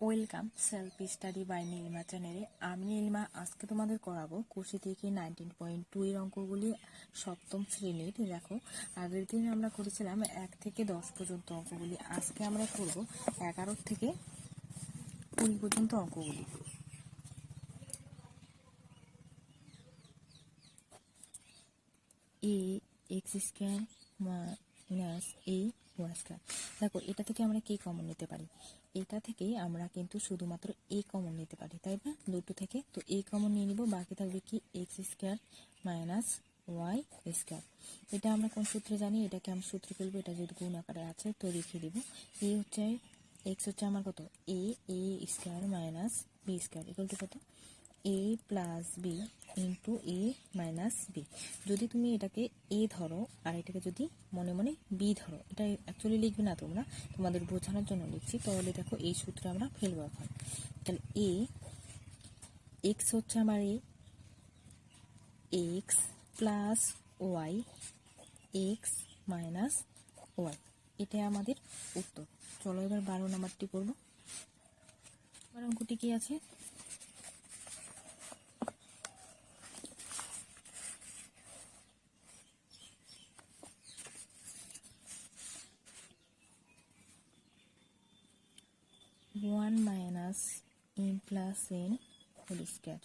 Welcome, self study by Nilima চ্যানেলে। আমি নীলিমা, আজকে তোমাদের করাবো কুশি থেকে নাইনটিন পয়েন্ট টু এর অঙ্কগুলি সপ্তম শ্রেণির। দেখো, আগের দিন আমরা করেছিলাম এক থেকে দশ পর্যন্ত অঙ্কগুলি। আজকে আমরা করব এগারো থেকে কুড়ি পর্যন্ত অঙ্কগুলি। A X square minus A square দেখো, এটা থেকে আমরা কি কমন নিতে পারি? এটা থেকে আমরা কিন্তু শুধুমাত্র এ কমন নিতে পারি, তাই না? দুটো থেকে। তো এ কমন নিয়ে নিব, বাকি থাকবে কি? X square minus Y square এটা আমরা কোন সূত্রে জানি? এটাকে আমরা সূত্রে ফেলব, এটা যদি গুণ আকারে আছে, তো লিখে দিব। এ হচ্ছে এক্স হচ্ছে আমার কত? A A square minus B square equal to কত? A plus B into A minus B যদি তুমি এটাকে এ ধরো, আর এটাকে যদি মনে মনে বি ধরো, এটা অ্যাকচুয়ালি লিখবে না তোমরা, তোমাদের বোঝানোর জন্য লিখছি, তাহলে দেখো এই সূত্রে আমরা ফেলব এখন তাহলে এ এক্স হচ্ছে আমার A X plus Y X minus Y এটাই আমাদের উত্তর। চলো এবার বারো নাম্বারটি করব অঙ্কটি কি আছে? One minus N plus N whole square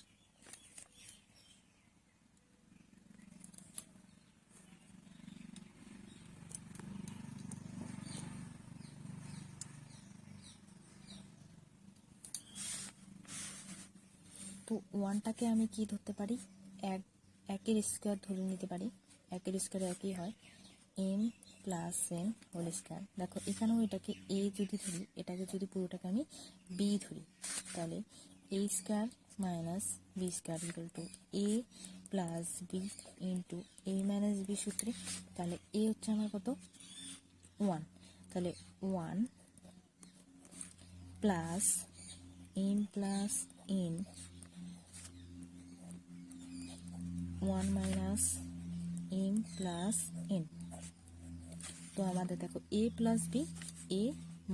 তো ওয়ানটাকে আমি কি ধরতে পারি? এক, একের স্কোয়ার ধরে নিতে পারি। একের স্কোয়ার একই হয় M plus N whole square দেখো, এখানেও এটাকে এ যদি ধরি, এটাকে যদি পুরোটাকে আমি বি ধরি, তাহলে A square minus B square equal to A plus B into A minus B সূত্রে, তাহলে এ হচ্ছে আমার কত? ওয়ান তাহলে one plus M plus N one minus M plus N তো আমাদের দেখো A plus B A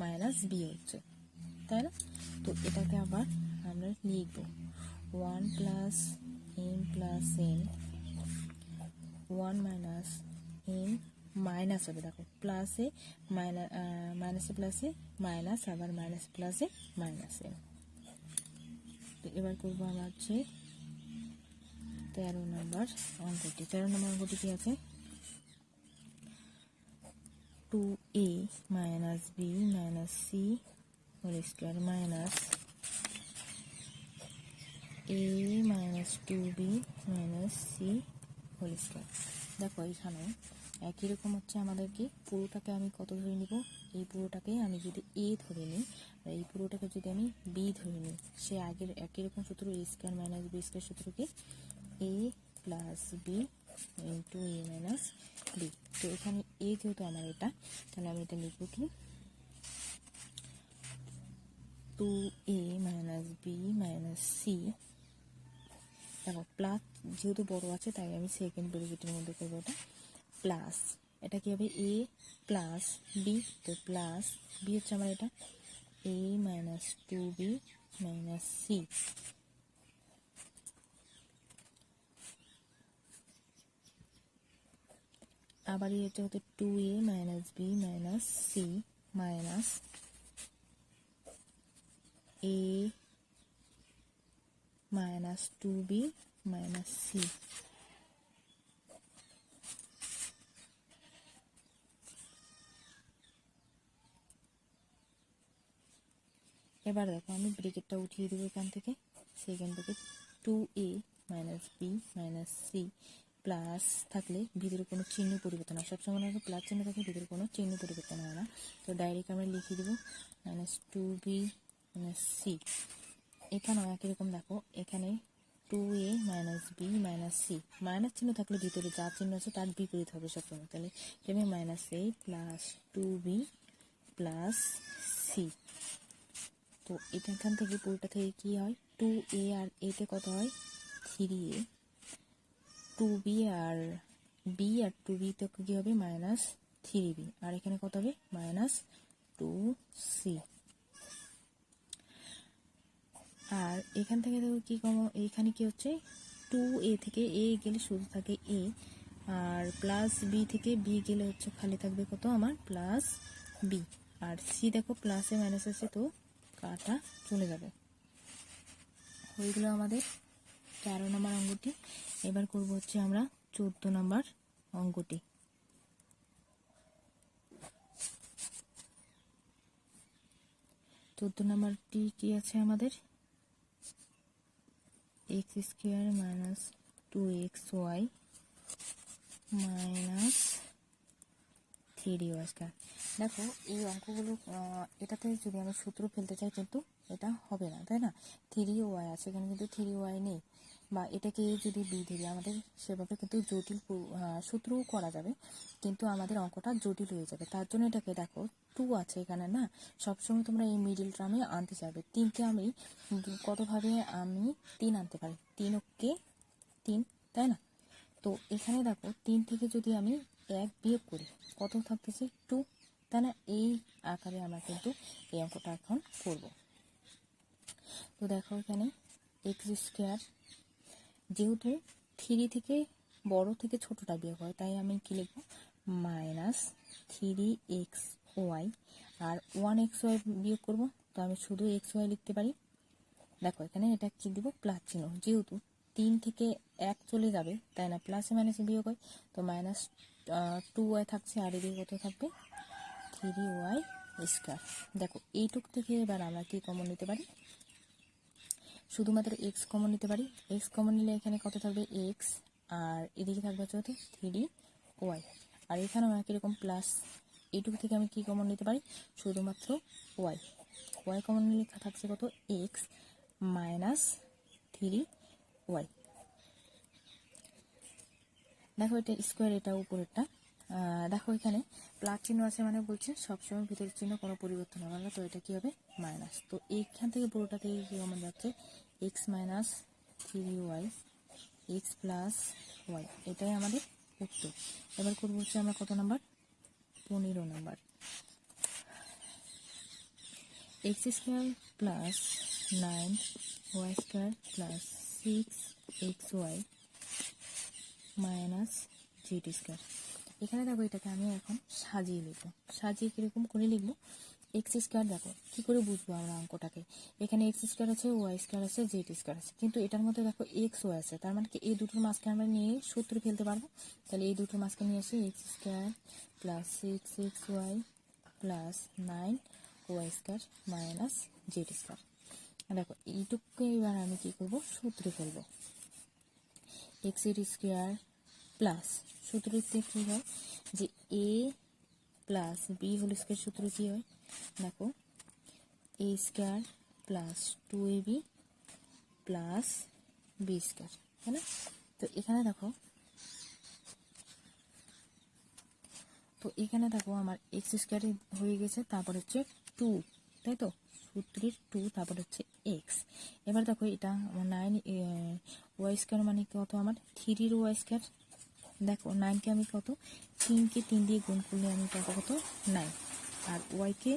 minus B হচ্ছে, তাই না? তো এটাকে আবার আমরা লিখব। One plus M plus N one minus M minus হবে। দেখো প্লাসে মাইনাস মাইনাসে প্লাসে মাইনাস আবার মাইনাস প্লাসে মাইনাস এন তো এবার করব আমার হচ্ছে তেরো নম্বর অঙ্কটি। তেরো নম্বর অঙ্কটি কি আছে? Two A minus B minus C whole square minus A minus two B minus C whole square দেখো এখানে একই রকম হচ্ছে আমাদেরকে। পুরোটাকে আমি কত ধরে নিব? এই পুরোটাকে আমি যদি এ ধরে নিই আর এই পুরোটাকে যদি আমি বি ধরে নিই, সে আগের একই রকম সূত্র A square minus B square সূত্র কি A plus B into A minus B তো এখানে এ যেহেতু আমার এটা, তাহলে আমি এটা লিখব কি? Two A minus B minus C দেখো প্লাস যেহেতু বড় আছে, তাই আমি সেকেন্ড ব্রেকেটের মধ্যে করব এটা। প্লাস এটা কি হবে? এ প্লাস বি তো প্লাস বি হচ্ছে আমার এটা। A minus two B minus C আবার হচ্ছে হচ্ছে two A minus B minus C minus A minus two B minus C এবার দেখো আমি ব্রেকেটটা উঠিয়ে দেবো এখান থেকে। সেখান থেকে two A minus B minus C plus থাকলে ভিতরে কোনো চিহ্ন পরিবর্তন হয়। সবসময় আগে প্লাস চিহ্ন থাকে ভিতরে কোনো চিহ্ন পরিবর্তন হয় না। তো ডাইরেক্ট আমরা লিখে দেবো minus two B minus C এখানেও একই রকম দেখো, এখানে two A minus B minus C minus চিহ্ন থাকলে ভিতরে যা চিহ্ন আছে তার বিপরীত হবে সবসময়। তাহলে এটা minus A plus two B plus C তো এখান থেকে পুরোটা থেকে কি হয়? টু এ আর এতে কত হয়? থ্রি এ টু বি আর বি আর টু বি তো কী হবে? মাইনাস থ্রি বি আর এখানে কত হবে? মাইনাস টু সি আর এখান থেকে দেখো কি কম এইখানে কি হচ্ছে? টু এ থেকে এ গেলে শুধু থাকে এ আর প্লাস বি থেকে বি গেলে হচ্ছে খালি থাকবে কত আমার? প্লাস বি আর সি দেখো প্লাসে মাইনাস আছে তো কাটা চলে যাবে। ওইগুলো আমাদের তেরো নম্বর অঙ্কটি এবার করব হচ্ছে আমরা চোদ্দ নম্বর অঙ্কটি চোদ্দ নম্বরটি কি আছে আমাদের? X square minus two x y minus three y দেখো, এই অঙ্কগুলো এটাতে যদি আমি সূত্র ফেলতে চাই কিন্তু এটা হবে না, তাই না? থ্রি ওয়াই আছে, এখানে কিন্তু থ্রি ওয়াই নেই। বা এটাকে যদি বি ধরি, আমাদের সেভাবে কিন্তু জটিল সূত্রও করা যাবে, কিন্তু আমাদের অঙ্কটা জটিল হয়ে যাবে। তার জন্য এটাকে দেখো টু আছে এখানে, না? সবসময় তোমরা এই মিডিল টার্মে আনতে চাইবে। তিনকে আমি কতভাবে আমি তিন আনতে পারি? তিন ওকে তিন, তাই না? তো এখানে দেখো, তিন থেকে যদি আমি এক বিয়োগ করি, কত থাকতেছে? টু তাই না? এই আকারে আমরা কিন্তু এই অঙ্কটা এখন করব। তো দেখো এখানে এক্স স্কোয়ার যেহেতু থ্রি থেকে, বড় থেকে ছোটটা বিয়োগ হয় তাই আমি কি লিখব? Minus three x y. আর ওয়ান এক্স ওয়াই বিয়োগ করব, তো আমি শুধু এক্স ওয়াই লিখতে পারি। দেখো, এখানে এটা কি দিব? প্লাস চিহ্ন। যেহেতু তিন থেকে এক চলে যাবে, তাই না? প্লাসে মাইনাসে বিয়োগ হয়, তো মাইনাস টু ওয়াই থাকছে, আর এদিকে কত থাকবে? Three y square. দেখো, এইটুক থেকে এবার আমরা কি কমন নিতে পারি? শুধুমাত্র এক্স কমন নিতে পারি। এক্স কমন নিলে এখানে কত থাকবে? এক্স আর এদিকে থাকবে হচ্ছে থ্রি ওয়াই আর এখানে আমার কীরকম প্লাস এইটুকু থেকে আমি কি কমন নিতে পারি? শুধুমাত্র ওয়াই ওয়াই কমন নিলে থাকছে কত? এক্স মাইনাস থ্রি ওয়াই দেখো এটা স্কোয়ার এটা উপরেরটা। দেখো এখানে প্লাস চিহ্ন আছে মানে বলছে, সবসময় ভিতরের চিহ্ন কোনো পরিবর্তন হবে না, তো এটা কি হবে? মাইনাস তো এইখান থেকে পুরোটা থেকে কি কমন যাচ্ছে? X minus three y x plus y এটাই আমাদের উত্তর। এবার করব হচ্ছে আমরা কত নাম্বার পনেরো number x square plus nine y square plus six x y minus z square এখানে দেখো এটাকে আমি এখন সাজিয়ে লিখব। সাজিয়ে কীরকম করে লিখব? এক্স স্কোয়ার দেখো, কী করে বুঝব আমরা অঙ্কটাকে? এখানে এক্স স্কোয়ার আছে ওয়াই স্কোয়ার আছে জেড স্কোয়ার আছে। কিন্তু এটার মধ্যে দেখো এক্স ওয়াই আছে। তার মানে কি এই দুটোর মাঝকে আমরা নিয়ে সূত্র ফেলতে পারব? তাহলে এই দুটোর মাঝকে নিয়ে আসি x square plus six x y plus nine y square minus z square দেখো, এইটুকুকে এবার আমি কি করব? সূত্রে ফেলব। এক্সের স্কোয়ার প্লাস সূত্রতে কী হয়? যে A plus B whole square সূত্র কী হয়? দেখো A square plus two A B plus B square তাই না? তো এখানে দেখো, তো এখানে দেখো আমার এক্স স্কোয়ার হয়ে গেছে, তারপর হচ্ছে টু তাই তো? সূত্রের টু তারপর হচ্ছে এক্স এবার দেখো এটা নাইন ওয়াই স্কোয়ার মানে কত আমার থ্রির ওয়াই স্কোয়ার দেখো নাইনকে আমি কত? তিনকে তিন দিয়ে গুণ করলে আমি পাবো কত? নাইন আর ওয়াইকে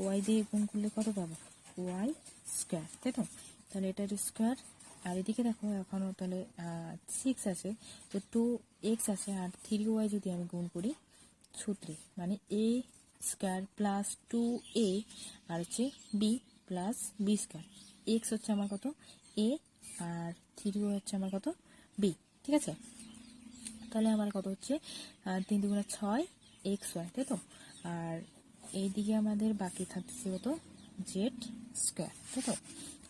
ওয়াই দিয়ে গুণ করলে কত পাবো? ওয়াই স্কোয়ার তাই তো? তাহলে এটার স্কোয়ার আর এদিকে দেখো এখনও তাহলে সিক্স আছে। তো টু এক্স আছে, আর থ্রি ওয়াই যদি আমি গুণ করি, সূত্রে মানে A square plus two A আর হচ্ছে B plus B square x হচ্ছে আমার কত? এ আর থ্রি ওয়াই হচ্ছে আমার কত? বি ঠিক আছে? তাহলে আমার কত হচ্ছে? তিন দুগুণে ছয়, এক্স ওয়াই, তাই তো? আর এইদিকে আমাদের বাকি থাকতেছে কত? জেড স্কোয়ার, তাই তো?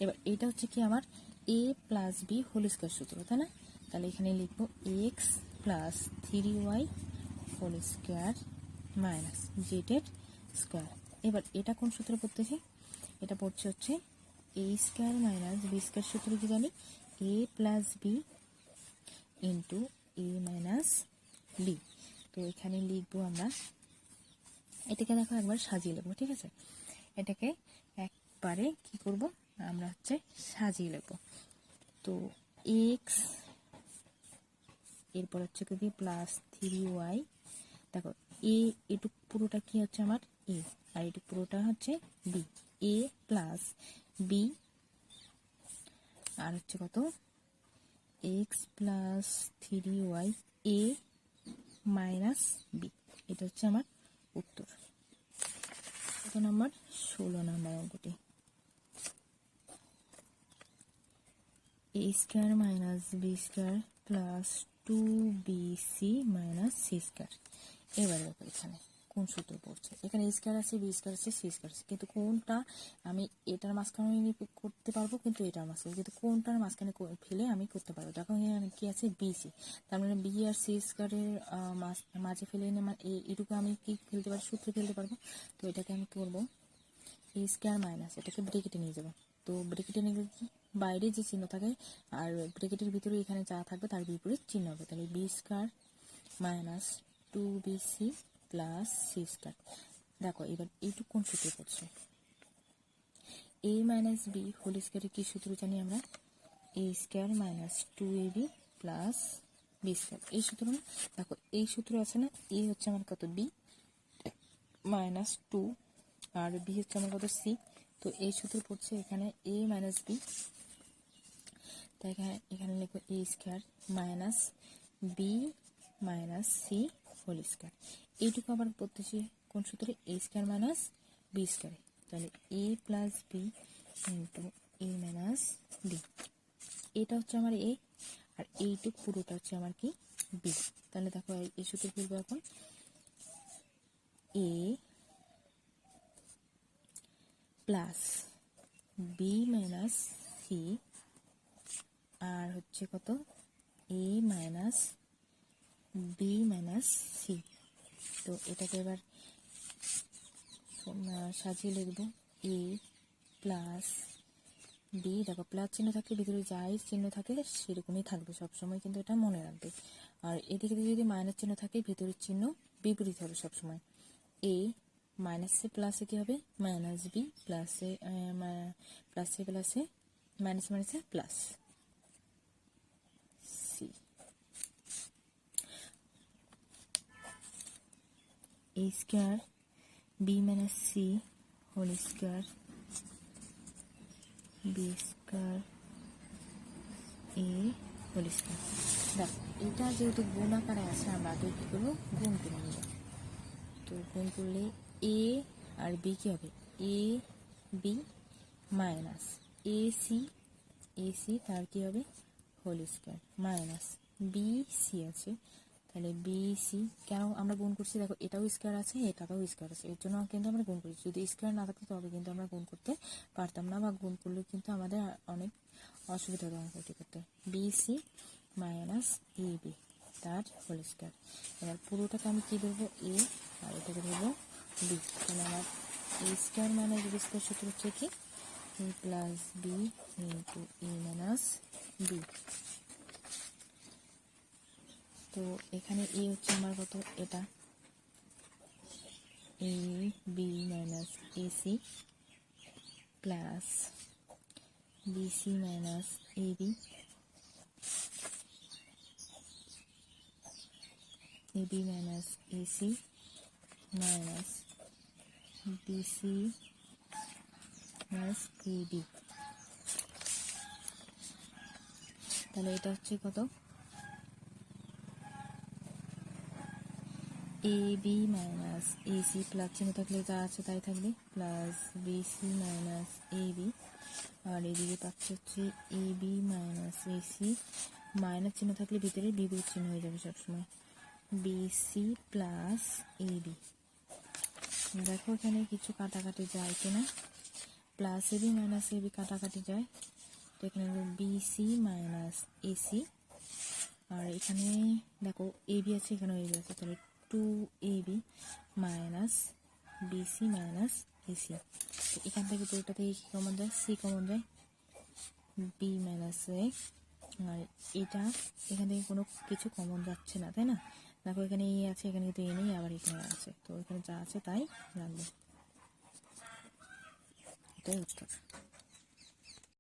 এবার এটা হচ্ছে কি আমার A plus B whole square সূত্র, তাই না? তাহলে এখানে লিখব x plus three y whole square minus জেডের square. এবার এটা কোন সূত্রে পড়তেছে? এটা পড়ছে হচ্ছে A square minus B square সূত্র কি জানি A plus B into A minus B তো এখানে লিখব আমরা, এটাকে দেখো একবার সাজিয়ে লিখব ঠিক আছে? এটাকে একবারে কি করব? আমরা হচ্ছে সাজিয়ে লিখব তো এক্স এরপর হচ্ছে কি প্লাস থ্রি ওয়াই দেখো এ এটুক পুরোটা কি হচ্ছে আমার? এ আর এটুক পুরোটা হচ্ছে বি এ প্লাস বি আর হচ্ছে কত? X plus three y A minus B এটা হচ্ছে আমার উত্তর। কত নাম্বার? ষোলো নাম্বার অঙ্কটি। A square minus B square plus two B C minus C square এবার দেখো এখানে। কোন সূত্র পড়ছে? এখানে স্কোয়ার আছে বি স্কোয়ার আছে সি স্কোয়ার আছে। কিন্তু কোনটা আমি এটার মাঝখানে করতে পারব, কিন্তু এটার মাঝখানে? কিন্তু কোনটার মাঝখানে ফেলে আমি করতে পারব? দেখো এখানে কি আছে? বিসি তার মানে বি আর সি স্কোয়ারের মাঝে ফেলে এনে এ- এটুকু আমি কি ফেলতে পারব? সূত্রে ফেলতে পারব? তো এটাকে আমি করব এ স্কোয়ার মাইনাস এটাকে ব্রেকেটে নিয়ে যাব। তো ব্রেকেটে নিয়ে গেলে বাইরে যে চিহ্ন থাকে, আর ব্রেকেটের ভিতরে এখানে যা থাকবে, তার বিপরীত চিহ্ন হবে। তাহলে B square minus two B C plus C square দেখো, এবার এইটুকু কোন সূত্রে পড়ছে এ মাইনাস বি হোল স্কোয়ারের কি সূত্র জানি আমরা? A square minus two A B plus B square এই সূত্র দেখো, এই সূত্র আছে না? এ হচ্ছে আমার কত? বি মাইনাস টু আর বি হচ্ছে আমার কত? সি তো এই সূত্র পড়ছে এখানে এ মাইনাস বি তাই এখানে এখানে লিখব A square minus B minus C whole square এইটুকু আবার পড়তেছি কোন সূত্রে? এ স্কোয়ার মাইনাস বি স্কোয়ারে তাহলে A plus B into A minus B এটা হচ্ছে আমার এ আর এইটুক পুরোটা হচ্ছে আমার কি বি তাহলে দেখো, এই- সূত্র ফেলব এখন? A plus B minus C আর হচ্ছে কত? A minus B minus C তো এটাকে এবার সাজিয়ে লিখব এ প্লাস বি দেখো প্লাস চিহ্ন থাকলে ভিতরে যাই চিহ্ন থাকে সেরকমই থাকবে সবসময়, কিন্তু এটা মনে রাখবে। আর এদিকে যদি মাইনাস চিহ্ন থাকে, ভিতরের চিহ্ন বিপরীত হবে সবসময়। এ মাইনাসে প্লাসে কি হবে? মাইনাস বি প্লাসে প্লাসে প্লাসে মাইনাস মাইনাসে plus C a square b minus c, whole square, b square, a, whole square. দেখ, এটা যেহেতু গুণ আকারে আছে, আমরা আগে কি গুণ করে নিব। তো গুণ করলে এ আর বি কি হবে? A B minus A C A C তার কি হবে? Whole square minus B C আছে। তাহলে বি সি কেন আমরা গুণ করছি? দেখো, এটাও স্কোয়ার আছে, এটাও স্কোয়ার আছে। এর জন্য কিন্তু আমরা গুণ করি। যদি স্কোয়ার না থাকতো, তবে কিন্তু আমরা গুণ করতে পারতাম না বা গুণ করলে কিন্তু আমাদের অনেক অসুবিধা হতো অঙ্কটি করতে। B C minus A B তার হোল স্কোয়ার এবার পুরোটাকে আমি কি দেবো এ আর এটাকে দেবো বি তাহলে আমার A square minus B square সূত্র হচ্ছে কি? A plus B into A minus B তো এখানে এ হচ্ছে আমার কত? এটা A B minus A C plus B C minus A B A B minus A C minus B C minus A B তাহলে এটা হচ্ছে কত? A B minus A C plus চিহ্ন থাকলে যা আছে তাই থাকবে plus B C minus A B আর এদিকে পাচ্ছে হচ্ছে A B minus A C minus চিহ্ন থাকলে ভিতরে বিপরীত চিহ্ন হয়ে যাবে সবসময়। B C plus A B দেখো এখানে কিছু কাটাকাটি যায় কিনা। Plus A B minus A B কাটাকাটি যায়। তো এখানে B C minus A C আর এখানে দেখো এ বি আছে, এখানেও এ বি আছে, তাহলে two A B minus BC minus AC এখান থেকে পুরোটা থেকে কি কমন যায়? সি কমন যায়। বি মাইনাস এ আর এটা, এখান থেকে কোনো কিছু কমন যাচ্ছে না, তাই না? দেখো এখানে এ আছে, এখানে কিন্তু এ নেই, আবার এখানে আছে। তো এখানে যা আছে তাই রাখব। এটাই উত্তর।